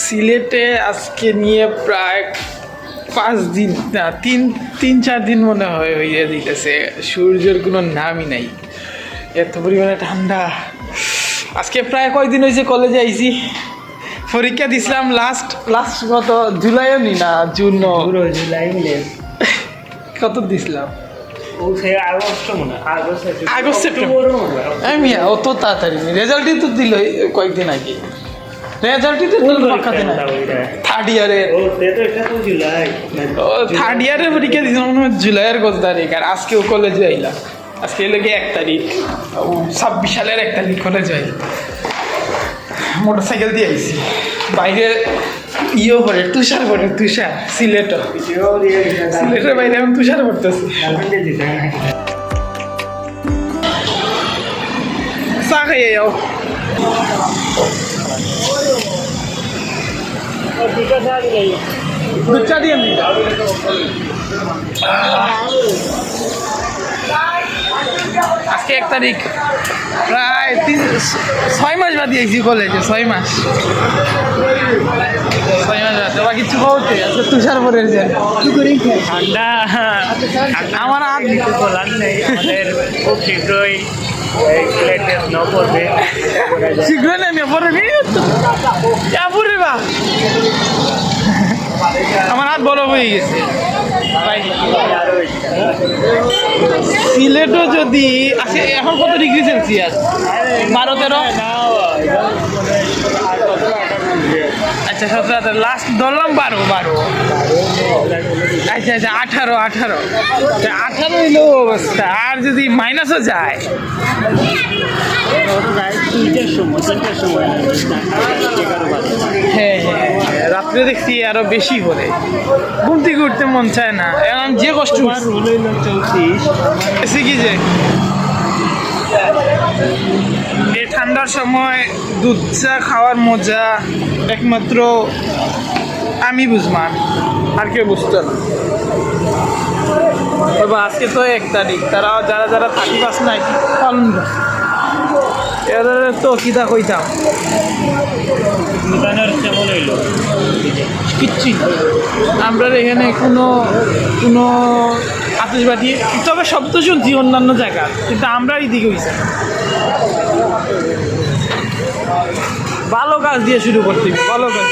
সিলেটে আজকে নিয়ে প্রায় পাঁচ দিন না তিন তিন চার দিন মনে হয় হইয়া দিতেছে। সূর্যের কোনো নামই নাই। এত পরিমাণে ঠান্ডা। আজকে প্রায় কয়দিন হয়েছে কলেজে আইছি? পরীক্ষা দিছিলাম লাস্ট লাস্ট কত জুলাইও নি না জুন জুলাই মিলে কত দিছিলাম? August August August, September. আমি অত তাড়াতাড়ি রেজাল্টই তো দিল কয়েকদিন আগে। রেজাল্টই তো থার্ড ইয়ারের ও তো থার্ড ইয়ারের পরীক্ষা দিয়েছিলাম মনে হয় জুলাইয়ের কত তারিখ আর আজকেও কলেজে আইলাম আজকে এলো এক তারিখ? ছাব্বিশ সালের এক তারিখ কলেজে আইলাম মোটর সাইকেল দিয়ে আইছি। বাইরে ইয়েও পড়ে তুষার পড়ে তুষার সিলেটও। সিলেটের বাইরে এখন তুষার পড়তেছে। চা খাইয়ে যাও। দুধ চা দিয়ে দিই আজকে এক তারিখ। প্রায় তিন ছয় মাস বাদ দিয়েছি কলেজে ছয় মাস। ছয় মাস বাদ। কিছু বলতে আজকে তুষার পরের যে। ঠান্ডা। আমার বলার নেই। আমাদের খুব শীঘ্রই আমার হাত বড় হয়ে গেছে। সিলেটও যদি আজকে এখন কত ডিগ্রি সেলসিয়াস? বারো, তেরো? আচ্ছা সতেরো লাস্ট ধরলাম বারো বারো। আচ্ছা আচ্ছা আঠারো আঠারো। আঠারো লো অবস্থা। আর যদি মাইনাসও যায়? হ্যাঁ হ্যাঁ। রাত্রে দেখছি আরও বেশি করে। ঘুমতে ঘুরতে মন চায় না। এখন যে কষ্ট চৌত্রিশ এসে কি যে এই ঠান্ডার সময় দুধ চা খাওয়ার মজা একমাত্র আমি বুঝলাম, আর কেউ বুঝতো না। আজকে তো এক তারিখ, তারা যারা যারা থাকি পাস নাই, পালন এদের তো কিতা কইতাম? কিচ্ছু আমরা এখানে কোনো কোনো আতসবাজি তবে শব্দ শুনছি অন্যান্য জায়গা, কিন্তু আমরা এইদিকে হয়েছে ভালো কাজ দিয়ে শুরু করতে ভালো কাজ।